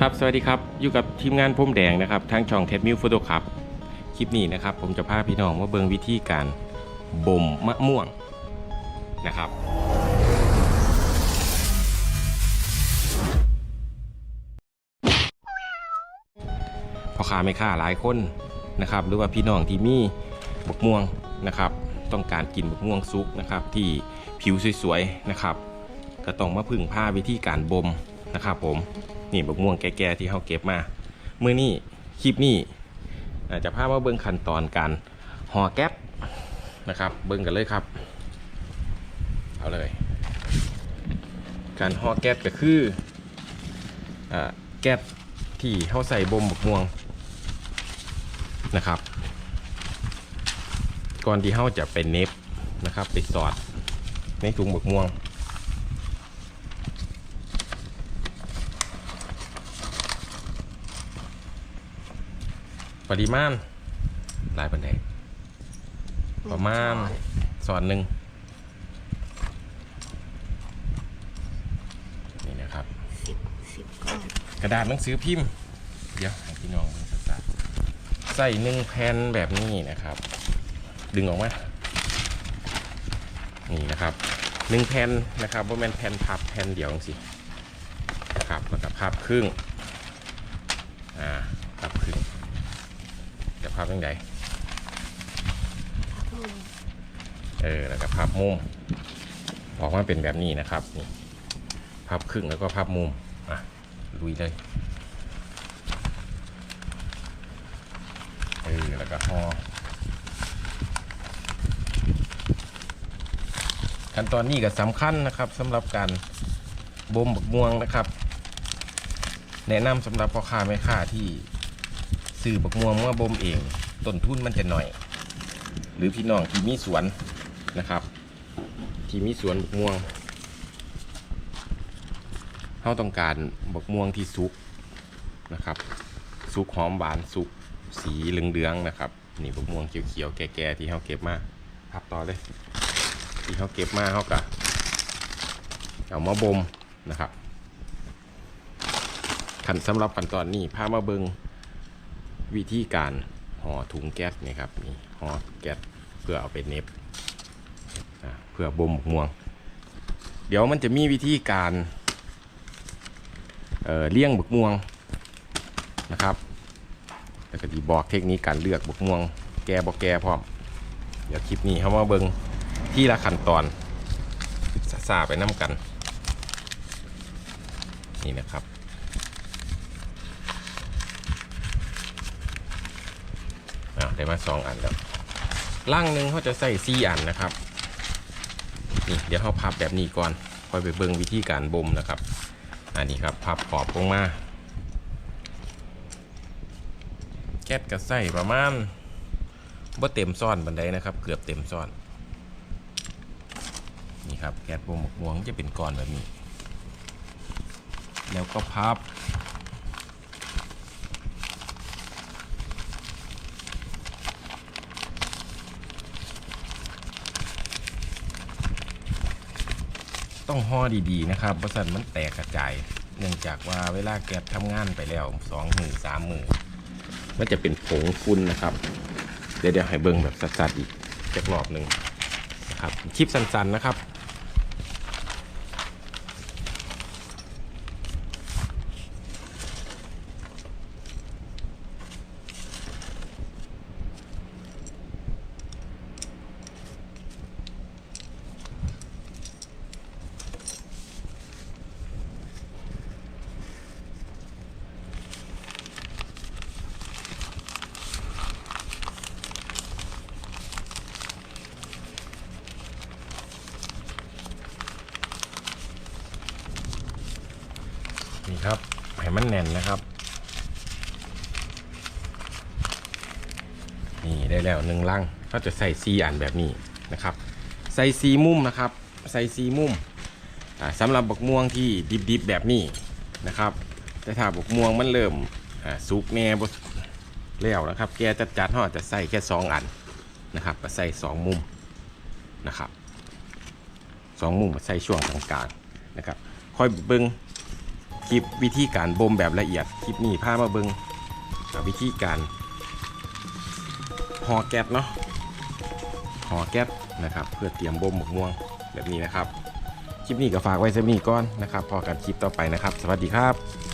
ครับ สวัสดีครับ อยู่กับทีมงานพุ่มแดงนะครับ ทางช่องเท d มิวโฟโต้ครับ คลิปนี้นะครับ ผมจะพาพี่น้องมาเบิงวิธีการบ่มมะม่วงนะครับพ่อค้าไม่ค้าหลายคนนะครับ หรือว่าพี่น้องที่มีบกม่วงนะครับ ต้องการกินบกม่วงสุกนะครับ ที่ผิวสวยๆนะครับ ก็ต้องมาพึ่งผ้าวิธีการบ่ม นะครับผมนี่บกม่วงแก่ๆที่เขาเก็บมาเมื่อนี้คลิปนี้จะพามาเบิ่งขั้นตอนการห่อแก๊สนะครับ เบิ่งกันเลยครับ เอาเลย การห่อแก๊สก็คืออแก๊สที่เขาใส่บ่มบกม่วงนะครับ ก่อนที่เขาจะไปเน็บนะครับไปสอดในถุงบกม่วง ปริมาณหลายปันไดประมาณสอนหนึ่งนี่นะครับสิบสิบก้อนกระดาษหนังสือพิมพ์ เดี๋ยวให้พี่น้องเบิ่งสักๆใส่หนึ่งแผ่นแบบนี้นะครับ ดึงออกมานี่นะครับหนึ่งแผ่นนะครับว่าแมนแผ่นพับแผ่นเดียวสินะครับแล้วก็พับครึ่งอ่าพับครึ่ง จะพับยังไงพักมือเออแล้วก็พับมุมออกมาเป็นแบบนี้นะครับนี่พับครึ่งแล้วก็พับมุมอะลุยเลยเออแล้วก็ห่อขั้นตอนนี้ก็สำคัญนะครับสำหรับการบ่มบักม่วงนะครับ แนะนำสำหรับพ่อค้าแม่ค้าที่ ซื้อบักม่วงมาบ่มเองต้นทุนมันจะหน่อย หรือพี่น้องที่มีสวนนะครับ ที่มีสวนบักม่วงเขาต้องการบักม่วงที่สุกนะครับสุกหอมหวานสุกสีเหลืองๆนะครับนี่บักม่วงเขียวๆแก่ๆที่เขาเก็บมาพับต่อเลย ที่เขาเก็บมาเขาก็เอามาบ่มนะครับขันสำหรับขั้นตอนนี้พามาเบิง วิธีการห่อถุงแก๊สนี่ครับนี่ห่อแก๊สเพื่อเอาไปเน็บเพื่อบ่มหมกม่วง เดี๋ยวมันจะมีวิธีการเเลี้ยงบกม่วงนะครับแล้วก็ดีบอกเทคนิคการเลือกบกม่วง แก่บ่แก่พร้อม เดี๋ยวคลิปนี้เขามาเบิงที่ละขั้นตอนซาไปน้ำกัน นี่นะครับ อ่าได้มาสองอันแล้วล่างหนึ่งเขาจะใส่สี่อันนะครับนี่เดี๋ยวเขาพับแบบนี้ก่อนค่อยไปเบิ่งวิธีการบ่มนะครับ อันนี้ครับพับขอบลงมาแก๊สก็ใส่ประมาณบ่าเต็มซ่อนบันไดนะครับ เกือบเต็มซ่อน นี่ครับแก๊สบ่มหมกม่วงจะเป็นก้อนแบบนี้ แล้วก็พับ ต้องห่อดีๆนะครับบริษัทมันแตกกระจาย เนื่องจากว่าเวลาแกะทำงานไปแล้วสองมือสามมือมันจะเป็นผงฟุ้นนะครับ เดี๋ยวเดี๋ยวให้เบิ่งแบบสัดๆอีกจักรอบหนึ่งนะครับคลิปสั้นๆนะครับ นี่ครับให้มันแน่นนะครับ นี่ได้แล้วหนึ่งลังก็จะใส่ซีอันแบบนี้นะครับ ใส่ซีมุมนะครับ ใส่ซีมุมอ่าสำหรับบกม่วงที่ดิบๆแบบนี้นะครับ แต่ถ้าบกม่วงมันเริ่มอ่าสุกแน่แล้วนะครับ แกจัดๆเขาอาจจะใส่แค่สองอันนะครับใส่สองมุมนะครับสองมุมมาใส่ช่วงกลางๆนะครับค่อยเบิ้ง คลิปวิธีการบ่มแบบละเอียด คลิปนี้พามาเบิงอ่าวิธีการห่อแก๊สเนาะห่อแก๊สนะครับ เพื่อเตรียมบ่มหมกม่วงแบบนี้นะครับ คลิปนี้ก็ฝากไว้สมีก่อนนะครับพอกันคลิปต่อไปนะครับ สวัสดีครับ